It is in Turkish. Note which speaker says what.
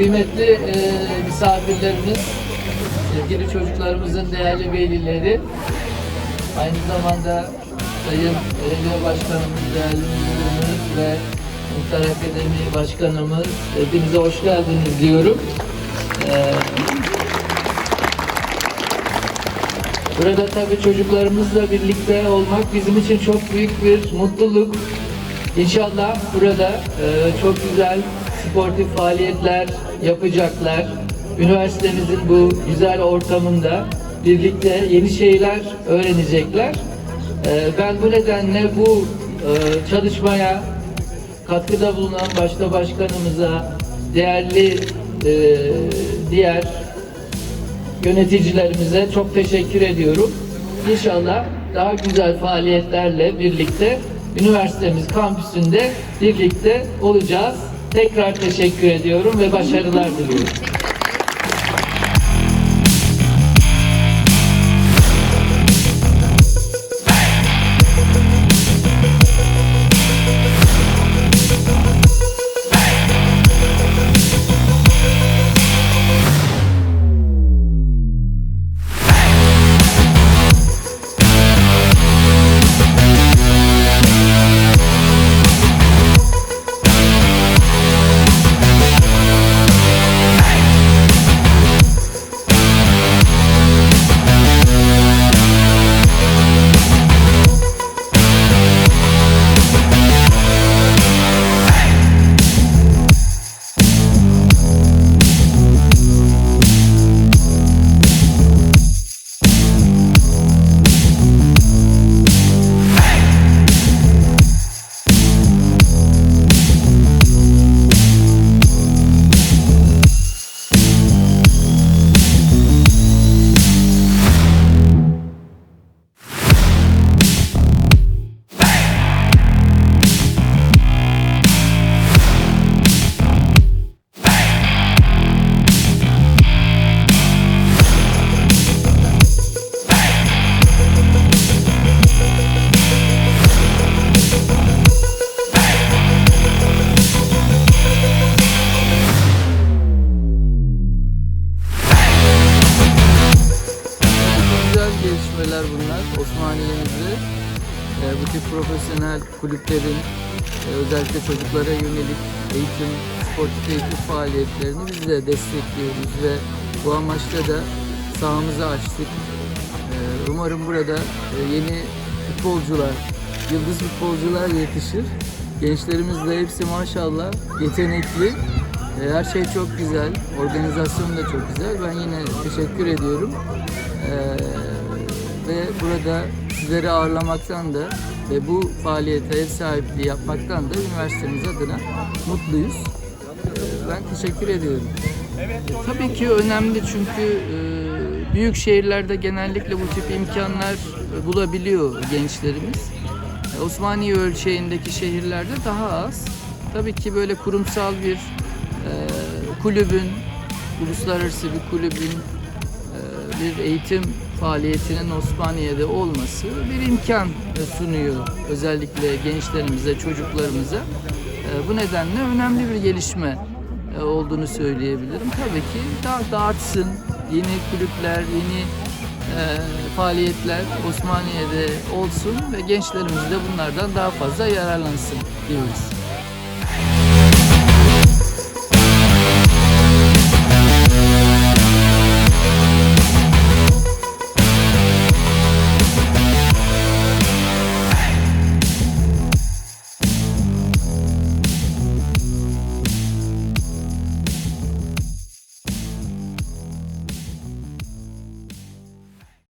Speaker 1: kıymetli e, misafirlerimiz, sevgili çocuklarımızın değerli velileri, aynı zamanda Sayın Belediye Başkanımız, değerli müdürümüz ve Muhtar Akademi Başkanımız, hepinize hoş geldiniz diyorum. Ee, Burada tabii çocuklarımızla birlikte olmak bizim için çok büyük bir mutluluk. İnşallah burada e, çok güzel sportif faaliyetler yapacaklar. Üniversitemizin bu güzel ortamında birlikte yeni şeyler öğrenecekler. E, ben bu nedenle bu e, çalışmaya katkıda bulunan başta başkanımıza, değerli e, diğer yöneticilerimize çok teşekkür ediyorum. İnşallah daha güzel faaliyetlerle birlikte üniversitemiz kampüsünde birlikte olacağız. Tekrar teşekkür ediyorum ve başarılar diliyorum.
Speaker 2: Gelişmeler bunlar. Osmaniye'mizde e, bu tip profesyonel kulüplerin e, özellikle çocuklara yönelik eğitim, sportif eğitim faaliyetlerini biz de destekliyoruz ve bu amaçla da sahamızı açtık. E, umarım burada e, yeni futbolcular, yıldız futbolcular yetişir. Gençlerimiz de hepsi maşallah yetenekli. E, Her şey çok güzel, organizasyon da çok güzel. Ben yine teşekkür ediyorum. Ee, ve burada sizleri ağırlamaktan da ve bu faaliyete ev sahipliği yapmaktan da üniversitemiz adına mutluyuz. Ee, ben teşekkür ediyorum. Tabii ki önemli çünkü e, büyük şehirlerde genellikle bu tip imkanlar e, bulabiliyor gençlerimiz. E, Osmaniye ölçeğindeki şehirlerde daha az. Tabii ki böyle kurumsal bir kulübün, uluslararası bir kulübün bir eğitim faaliyetinin Osmaniye'de olması bir imkan sunuyor özellikle gençlerimize, çocuklarımıza. E, Bu nedenle önemli bir gelişme e, olduğunu söyleyebilirim. Tabii ki daha da artsın, yeni kulüpler, yeni e, faaliyetler Osmaniye'de olsun ve gençlerimiz de bunlardan daha fazla yararlansın diyoruz.